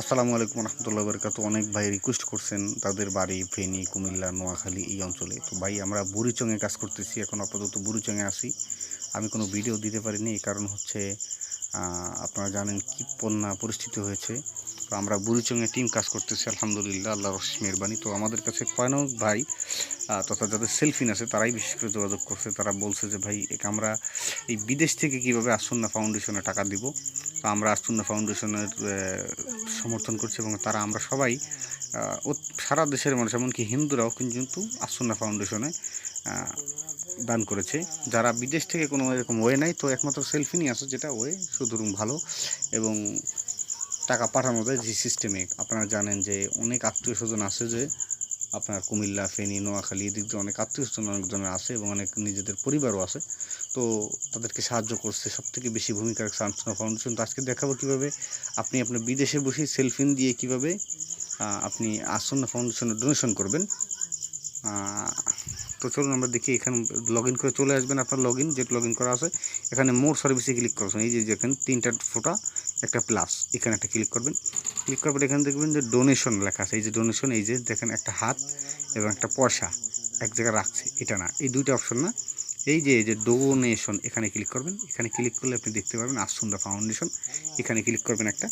আসসালামু আলাইকুম রহমতুল্লাহ বরকাত। অনেক ভাই রিকোয়েস্ট করছেন তাদের বাড়ি ফেনী, কুমিল্লা, নোয়াখালী এই অঞ্চলে। তো ভাই, আমরা বুড়িচঙে কাজ করতেছি, এখন আপাতত বুড়িচঙে আসি আমি কোনো ভিডিও দিতে পারিনি, এই কারণ হচ্ছে আপনারা জানেন কি বন্যা পরিস্থিতি হয়েছে। আমরা বুড়িচঙে টিম কাজ করতেছি, আলহামদুলিল্লাহ আল্লাহ রস মেহরবানি। তো আমাদের কাছে কয়নক ভাই তথা যাদের সেলফিন আছে, তারাই বিশেষ করে যোগাযোগ করছে। তারা বলছে যে, ভাই একে আমরা এই বিদেশ থেকে কীভাবে আসন্না ফাউন্ডেশনে টাকা দিব? তো আমরা আসন্না ফাউন্ডেশনের সমর্থন করছি এবং তারা, আমরা সবাই সারা দেশের মানুষ, এমনকি হিন্দুরাও কিন্তু আসন্না ফাউন্ডেশনে দান করেছে। যারা বিদেশ থেকে কোনো এরকম ওয়ে নাই, তো একমাত্র সেলফি নিয়ে আসে যেটা ওয়ে সুতরাং ভালো এবং টাকা পাঠানো যায় যে সিস্টেমে আপনারা জানেন যে অনেক আত্মীয় স্বজন আছে যে আপনার কুমিল্লা, ফেনী, নোয়াখালী, এদিক দিয়ে অনেক আত্মীয় স্বজন অনেকজনের আছে এবং অনেক নিজেদের পরিবারও আছে। তো তাদেরকে সাহায্য করছে। সব থেকে বেশি ভূমিকা রাখছে আনসোনা ফাউন্ডেশন তো আজকে দেখাবো কীভাবে আপনি আপনার বিদেশে বসে সেলফিন দিয়ে কীভাবে আপনি আসন্না ফাউন্ডেশনে ডোনেশন করবেন। তো চলুন আমরা দেখি এখানে লগ ইন করে চলে আসবেন আপনার লগ ইন যেটা লগ ইন করা আছে। এখানে মোর সার্ভিসে ক্লিক করছেন। এই যে যেখানে তিনটা ফোটা। একটা প্লাস এখানে একটা ক্লিক করবেন। ক্লিক করার পর এখানে দেখবেন যে ডোনেশন লেখা আছে। এই যে ডোনেশন এই যে দেখেন একটা হাত এবং একটা পয়সা এক জায়গায় রাখছে। এটা না, এই দুইটা অপশন না। এই যে এই যে ডোনেশন এখানে ক্লিক করবেন। এখানে ক্লিক করলে আপনি দেখতে পারবেন আসুন্দা ফাউন্ডেশন এখানে ক্লিক করবেন একটা।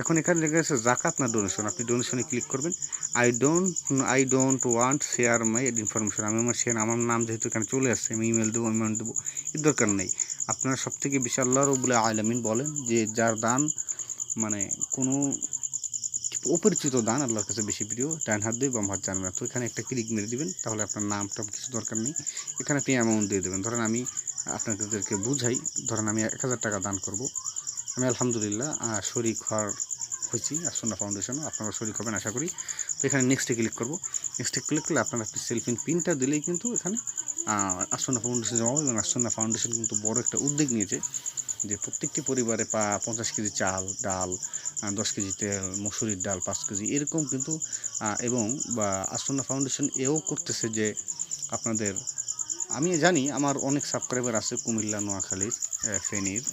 এখন এখানে লেখা আছে জাকাত না ডোনেশন আপনি ডোনেশনে ক্লিক করবেন। I don't I don't want share my information আমি আমার শেয়ার আমার নাম যেহেতু এখানে চলে আসছে, আমি ইমেল দেবো ইমেল দেবো। এর দরকার নেই। আপনারা সব থেকে বেশি আল্লাহ রবুল আলমিন বলেন যে যার দান মানে কোনো অপরিচিত দান আল্লাহর কাছে বেশি প্রিয়, ডান হাত দিয়ে বাম হাত জানবে না। তো এখানে একটা ক্লিক মেরে দিবেন, তাহলে আপনার নামটা কিছু দরকার নেই। এখানে আপনি অ্যামাউন্ট দিয়ে দেবেন। ধরেন আমি আপনাদেরকে বুঝাই, ধরেন আমি এক হাজার টাকা দান করব। আমি আলহামদুলিল্লাহ শরিক হওয়ার হয়েছি, আসন্না ফাউন্ডেশন আপনারা শরিক হবেন আশা করি। তো এখানে নেক্সটে ক্লিক করব। নেক্সটে ক্লিক করলে আপনার আপনি সেলফিন পিনটা দিলেই কিন্তু এখানে আসন্না ফাউন্ডেশন জমা এবং আসন্না ফাউন্ডেশন কিন্তু বড় একটা উদ্যোগ নিয়েছে যে প্রত্যেকটি পরিবারে পা পঞ্চাশ কেজি চাল, ডাল দশ কেজি তেল, মসুরির ডাল, পাঁচ কেজি এরকম কিন্তু এবং বা আসন্না ফাউন্ডেশন এও করতেছে যে আপনাদের, আমি জানি আমার অনেক সাবস্ক্রাইবার আছে কুমিল্লা, নোয়াখালীর ফেনীর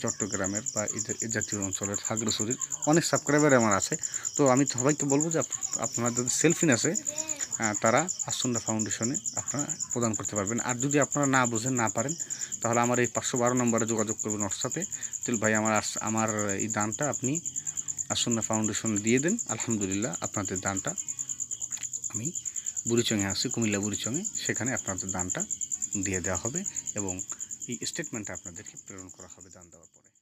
চট্টগ্রামের বা এ জাতীয় অঞ্চলের খাগড়াছড়ির অনেক সাবস্ক্রাইবার আমার আছে। তো আমি সবাইকে বলব যে আপ- আপনারা যাদের সেলফিন আছে। তারা আসন্না ফাউন্ডেশনে আপনারা প্রদান করতে পারবেন। আর যদি আপনারা না বুঝেন, না পারেন, তাহলে আমার এই পাঁচশো বারো নম্বরে যোগাযোগ করবেন হোয়াটসঅ্যাপে তেল ভাই, আমার আস- আমার এই দানটা আপনি আসন্না ফাউন্ডেশনে দিয়ে দেন। আলহামদুলিল্লাহ, আপনাদের দানটা আমি বুড়িচঙে আছি, কুমিল্লা বুড়িচঙে। সেখানে আপনাদের দানটা দিয়ে দেওয়া হবে এবং এই স্টেটমেন্টটা আপনাদেরকে প্রেরণ করা হবে দান দেওয়ার পরে।